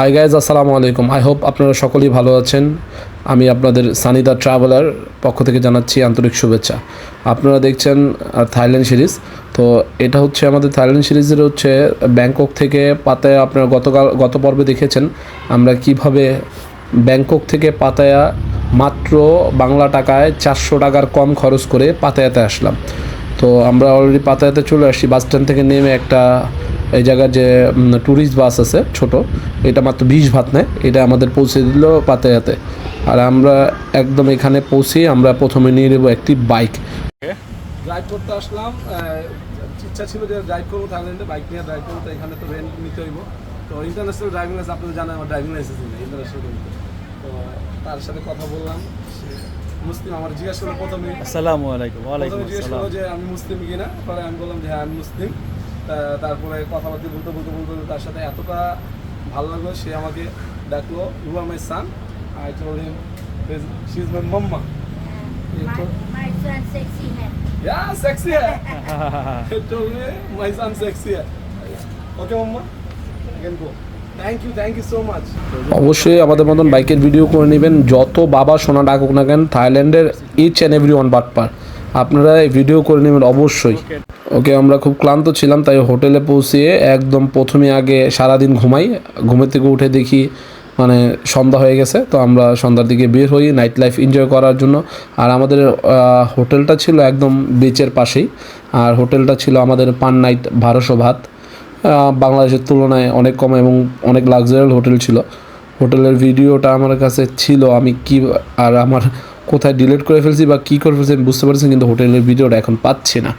Hi guys আসসালামু আলাইকুম I hope আপনারা সকলেই ভালো আছেন। আমি আপনাদের সানিদা ট্রাভেলার পক্ষ থেকে জানাচ্ছি আন্তরিক শুভেচ্ছা। আপনারা দেখছেন থাইল্যান্ড সিরিজ তো এটা হচ্ছে আমাদের থাইল্যান্ড সিরিজের হচ্ছে ব্যাংকক থেকে পাতায়া আপনারা গতকাল, গত পর্বে দেখেছেন। আমরা কীভাবে ব্যাংকক থেকে পাতায়া মাত্র বাংলা টাকায় চারশো টাকার কম খরচ করে পাতায়াতে আসলাম। তো আমরা অলরেডি পাতায়াতে চলে আসছি, বাস স্ট্যান্ড থেকে নেমে একটা এই জায়গার যে ট্যুরিস্ট বাস আছে, ছোট, এটা মাত্র বিশ ভাত নেয়, এটা আমাদের পৌঁছে দিল পাতায়াতে। আর আমরা একদম এখানে পৌঁছে আমরা প্রথমে নিয়ে নেব একটি বাইক ড্রাইভ করতে আসলাম ইচ্ছা ছিল যে ড্রাইভ করব থাইল্যান্ডে বাইক নিয়ে ড্রাইভ করব, তো এখানে তো রেন্ট নিতে হইব। তো ইন্টারন্যাশনাল ড্রাইভিং লাইসেন্স আপনারা জানেন আমার ড্রাইভিং লাইসেন্স নেই ইন্টারন্যাশনাল তো তার সাথে কথা বললাম মুসলিম আমার জিজ্ঞাসা করল প্রথমে। আসসালামু আলাইকুম ওয়ালাইকুম জিজ্ঞেস করল যে আমি মুসলিম কিনা? পরে আমি বললাম যে হ্যাঁ আমি মুসলিম। তারপরে কথাবার্তা বলতে বলতে বলতে তার সাথে এতটা ভালো লাগল সে আমাকে ডাকলো you are my son I told him she is my mamma Yeah, sexy hair. he told me my son sexy hair. Okay, mama, I. অবশ্যই আমাদের মতন বাইকের ভিডিও করে নেবেন। যত বাবা সোনা ডাকুক না কেন থাইল্যান্ডের ইচ অ্যান্ড এভরি ওয়ান বাটপার আপনারা এই ভিডিও করে নেবেন অবশ্যই। ওকে আমরা খুব ক্লান্ত ছিলাম, তাই হোটেলে পৌঁছিয়ে একদম প্রথমে আগে সারাদিন ঘুমাই। ঘুমের থেকে উঠে দেখি মানে সন্ধ্যা হয়ে গেছে, তো আমরা সন্ধ্যার দিকে বের হই নাইট লাইফ এনজয় করার জন্য। আর আমাদের হোটেলটা ছিল একদম বিচের পাশেই। আর হোটেলটা ছিল আমাদের পান নাইট বারোশো ভাত। বাংলাদেশের তুলনায় অনেক কম এবং অনেক লাক্সারিয়াল হোটেল ছিল। হোটেলের ভিডিওটা আমার কাছে ছিল, আমি কি আর আমার কোথায় ডিলিট করে ফেলছি বা কী করে ফেলছি আমি বুঝতে পারছি কিন্তু হোটেলের ভিডিওটা এখন পাচ্ছি না।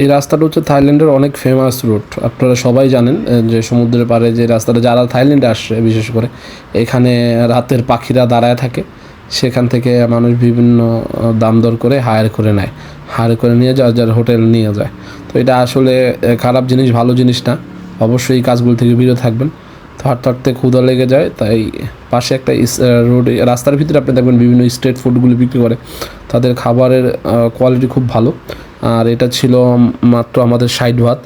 এই রাস্তাটা হচ্ছে থাইল্যান্ডের অনেক ফেমাস রুট আপনারা সবাই জানেন যে সমুদ্রের পাড়ে যে রাস্তাটা, যারা থাইল্যান্ডে আসছে বিশেষ করে, এখানে রাতের পাখিরা দাঁড়ায় থাকে। সেখান থেকে মানুষ বিভিন্ন দাম দর করে হায়ার করে নেয়। হায়ার করে নিয়ে যার যার হোটেল নিয়ে যায়। তো এটা আসলে খারাপ জিনিস, ভালো জিনিস না। অবশ্যই এই কাজগুলো থেকে বিরত থাকবেন। তো হাঁটতে হাঁটতে ক্ষুদা লেগে যায়, তাই পাশে একটা রোড রাস্তার ভিতরে আপনি দেখবেন বিভিন্ন স্ট্রিট ফুডগুলো বিক্রি করে। তাদের খাবারের কোয়ালিটি খুব ভালো। আর এটা ছিল মাত্র আমাদের সাইড ভাত।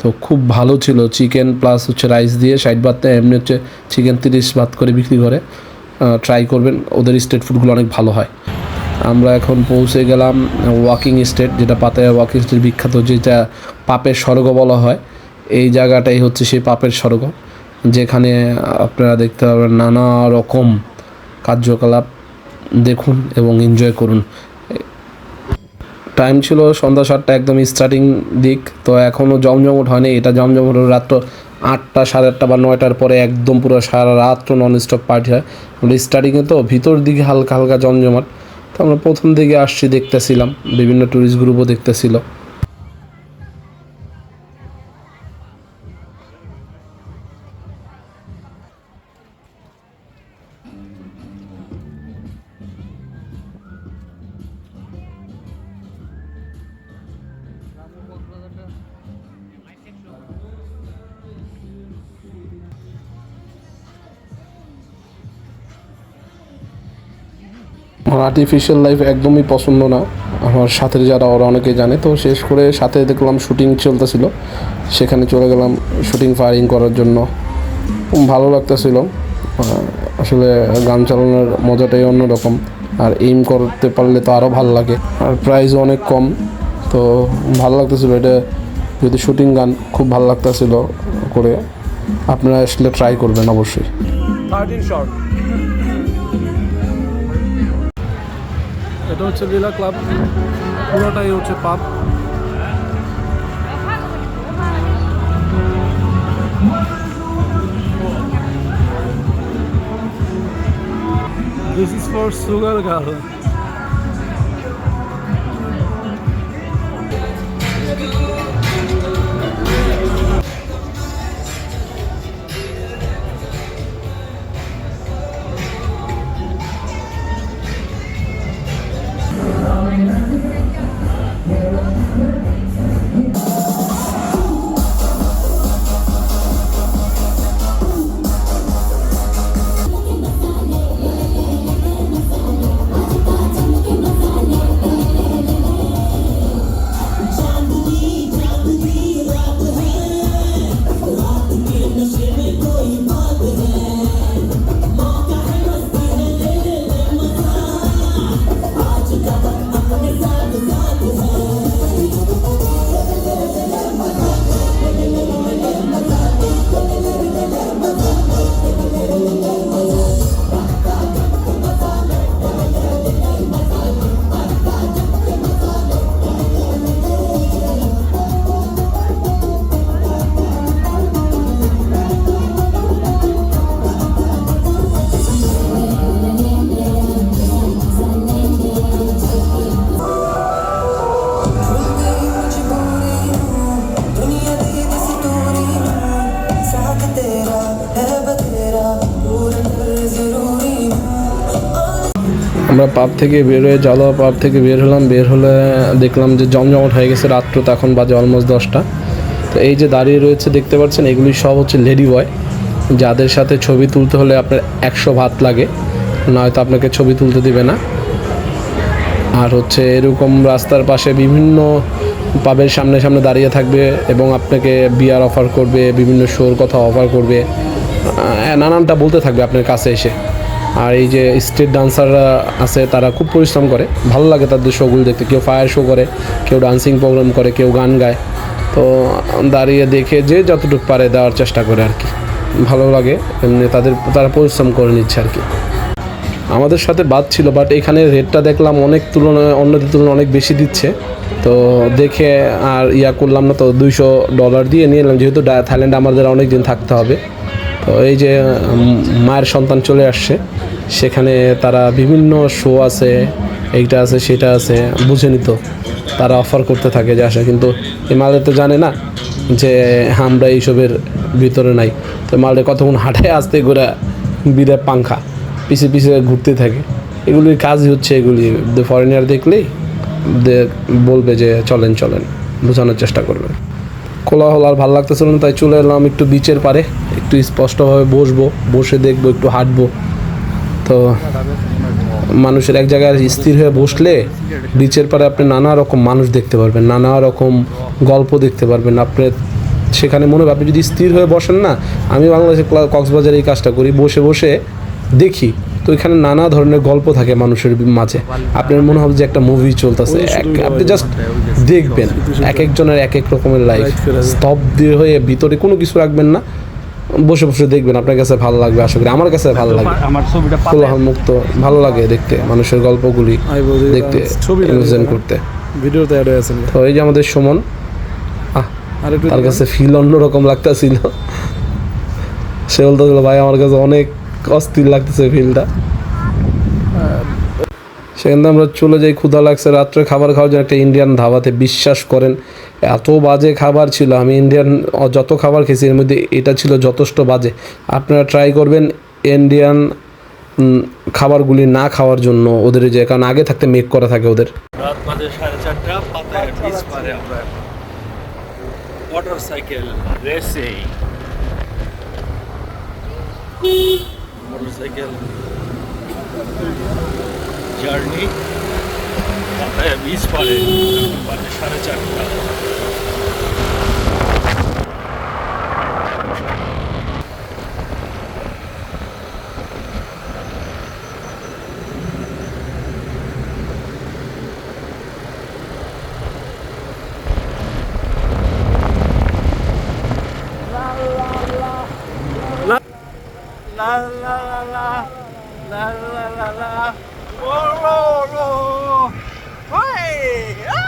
তো খুব ভালো ছিল চিকেন প্লাস হচ্ছে রাইস দিয়ে সাইড ভাতটা এমনি হচ্ছে চিকেন তিরিশ ভাত করে বিক্রি করে। ট্রাই করবেন, ওদের স্ট্রিট ফুডগুলো অনেক ভালো হয়। আমরা এখন পৌঁছে গেলাম ওয়াকিং স্টেট যেটা পাতায় ওয়াকিং স্টেট বিখ্যাত, যেটা পাপের স্বর্গ বলা হয়। এই জায়গাটাই হচ্ছে সেই পাপের স্বর্গ, যেখানে আপনারা দেখতে পাবেন নানা রকম কার্যকলাপ। দেখুন এবং এনজয় করুন। টাইম ছিল সন্ধ্যা সাতটা, একদম স্টার্টিং দিক, তো এখনও জমজমট হয়নি। এটা জমজমট রাত্র আটটা, সাড়ে আটটা বা নয়টার পরে একদম পুরো সারা রাত্র নন স্টপ পার্টি হয় স্টার্টিংয়ে তো ভিতর দিকে হালকা হালকা জমজমাট। তো আমরা প্রথম দিকে আসছি দেখতেছিলাম। বিভিন্ন ট্যুরিস্ট গ্রুপও দেখতেছিল। আমার আর্টিফিশিয়াল লাইফ একদমই পছন্দ না। আমার সাথে যারা, ওরা অনেকে জানে। তো শেষ করে সাথে দেখলাম শুটিং চলতেছিল। সেখানে চলে গেলাম শুটিং ফায়ারিং করার জন্য। ভালো লাগতেছিল। আসলে গান চালানোর মজাটাই অন্যরকম। আর এইম করতে পারলে তো আরও ভালো লাগে। আর প্রাইসও অনেক কম। তো ভালো লাগতেছিল। এটা যদি শুটিং গান খুব ভালো লাগতেছিল করে, আপনারা আসলে ট্রাই করবেন অবশ্যই। থার্টিন শর্ট এটা হচ্ছে লীলা ক্লাব পুরোটাই হচ্ছে pop this is for sugar girl আমরা পাব থেকে বের হয়ে জালোয়া পাব থেকে বের হলাম। বের হলে দেখলাম যে জমজমট হয়ে গেছে রাত্র তো এখন বাজে অলমোস্ট দশটা। তো এই যে দাঁড়িয়ে রয়েছে, দেখতে পাচ্ছেন, এগুলি সব হচ্ছে লেডি বয় যাদের সাথে ছবি তুলতে হলে আপনার একশো ভাত লাগে, নয়তো আপনাকে ছবি তুলতে দিবে না। আর হচ্ছে এরকম রাস্তার পাশে বিভিন্ন পাবের সামনে সামনে দাঁড়িয়ে থাকবে এবং আপনাকে বিয়ার অফার করবে, বিভিন্ন শোর কথা অফার করবে। নানানটা বলতে থাকবে আপনার কাছে এসে। আর এই যে স্ট্রিট ডান্সাররা আছে, তারা খুব পরিশ্রম করে। ভালো লাগে তাদের শোগুলো দেখতে। কেউ ফায়ার শো করে, কেউ ডান্সিং প্রোগ্রাম করে, কেউ গান গায়। তো দাঁড়িয়ে দেখে যে যতটুকু পারে দেওয়ার চেষ্টা করে আর কি। ভালো লাগে, এমনি তাদের, তারা পরিশ্রম করে নিচ্ছে আর কি। আমাদের সাথে বাদ ছিল বাট এখানে রেটটা দেখলাম অনেক তুলনায়, অন্যদের তুলনায় অনেক বেশি দিচ্ছে। তো দেখে আর ইয়া করলাম না, তো দুইশো ডলার দিয়ে নিয়ে এলাম। যেহেতু থাইল্যান্ডে আমাদের অনেক দিন থাকতে হবে। এই যে মায়ের সন্তান চলে আসছে, সেখানে তারা বিভিন্ন শো আছে, এইটা আছে, সেটা আছে, বুঝে তো তারা অফার করতে থাকে যে আসে, কিন্তু এই মালে তো জানে না যে আমরা এইসবের ভিতরে নাই। তো মালে কতক্ষণ হাঁটায় আসতে ঘোরা বিদায় পাংখা পিছিয়ে পিছে ঘুরতে থাকে। এগুলির কাজই হচ্ছে এগুলি। ফরেনার দেখলেই বলবে যে চলেন চলেন, বোঝানোর চেষ্টা করবে কোলাহল আর ভালো লাগতেছিল না, তাই চলে এলাম একটু বিচের পারে একটু স্পষ্টভাবে বসবো, বসে দেখব, একটু হাঁটবো। তো মানুষের এক জায়গায় স্থির হয়ে বসলে বিচের পারে আপনি নানা রকম মানুষ দেখতে পারবেন, নানা রকম গল্প দেখতে পারবেন। আপনি সেখানে মনে হবে, আপনি যদি স্থির হয়ে বসেন না, আমি বাংলাদেশে কক্সবাজারে এই কাজটা করি, বসে বসে দেখি। তো এখানে নানা ধরনের গল্প থাকে মানুষের মাঝে। আপনার মনে হবে যে একটা মুভি চলতেছে আপনি জাস্ট দেখবেন এক একজনের এক এক রকমের লাইফ স্তব্ধ হয়ে ভিতরে কোনো কিছু রাখবেন না বসে বসে দেখবেন আপনার কাছে ভালো লাগবে আশা করি আমার কাছে ভালো লাগে আমার ছবিটা কোলাহল মুক্ত ভালো লাগে দেখতে মানুষের গল্পগুলি দেখতে ছবি করতে। ভিডিওতে অ্যাড হয়ে আছেন তো এই যে আমাদের সুমন তার কাছে ফিল অন্যরকম লাগতেছিল। সে বলতেছিল ভাই আমার কাছে অনেক অস্থির লাগতেছে ফিলটা সেখান থেকে আমরা চলে যাই, ক্ষুধা লাগছে। রাত্রে খাবার খাওয়ার জন্য একটা ইন্ডিয়ান ধাবাতে বিশ্বাস করেন, এত বাজে খাবার ছিল। আমি ইন্ডিয়ান যত খাবার খেয়েছি, এর মধ্যে এটা ছিল যথেষ্ট বাজে। আপনারা ট্রাই করবেন ইন্ডিয়ান খাবারগুলি না খাওয়ার জন্য ওদের যে, কারণ আগে থাকতে মেক করা থাকে ওদের। রাত বাজে সাড়ে চারটা, পাতায় বিচ পারে আমরা মোটর সাইকেল রেসে motorcycle journey Pattaya beach পারে বাজে সাড়ে চারটা la la la la la la la whoa. Hey! Hey!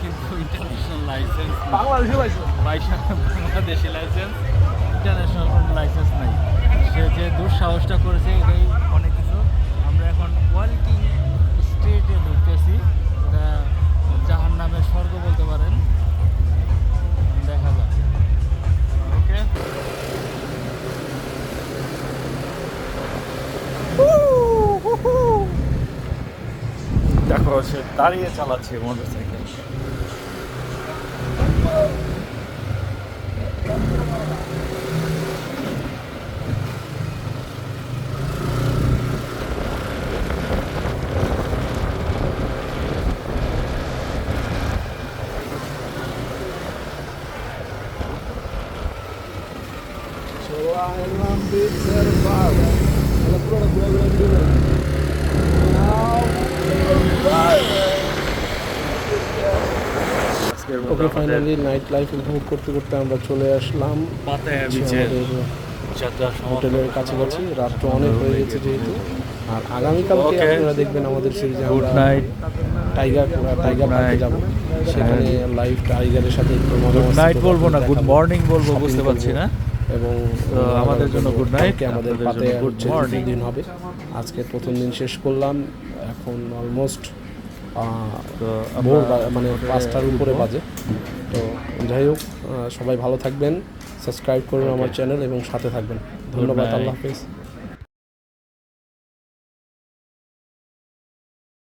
কিন্তু international license Bangladeshi license international কোনো লাইসেন্স নাই। সে যে দুঃসাহসটা করেছে, এটাই অনেক কিছু। আমরা এখন ওয়ার্ল্ডিং স্টেটে ঢুকতেছি। এটা জাহান নামের স্বর্গ বলতে পারেন। দেখা যাক। ওকে। দেখো, সে দাঁড়িয়ে চালাচ্ছে motorcycle okay finally night life উপভোগ করতে করতে আমরা চলে আসলাম। হোটেলের কাছাকাছি। রাত্র অনেক হয়ে গেছে যেহেতু। আর আগামীকালকে. আপনারা দেখবেন আমাদের সিরিজে গুড আমরা নাইট টাইগার টাইগার পার্কে যাব। সেখানে লাইভ টাইগারের সাথে একটু মজা গুড নাইট বলব না গুড। মর্নিং বলব বুঝতে পারছি না। এবং আমাদের জন্য গুড নাইট আমাদের পাতে morning. দ্বিতীয় দিন হবে। আজকে প্রথম দিন শেষ করলাম। এখন অলমোস্ট ভোর মানে পাঁচটার উপরে বাজে। তো যাই হোক সবাই ভালো থাকবেন সাবস্ক্রাইব করুন আমার চ্যানেল এবং সাথে থাকবেন। ধন্যবাদ আল্লাহ হাফিজ।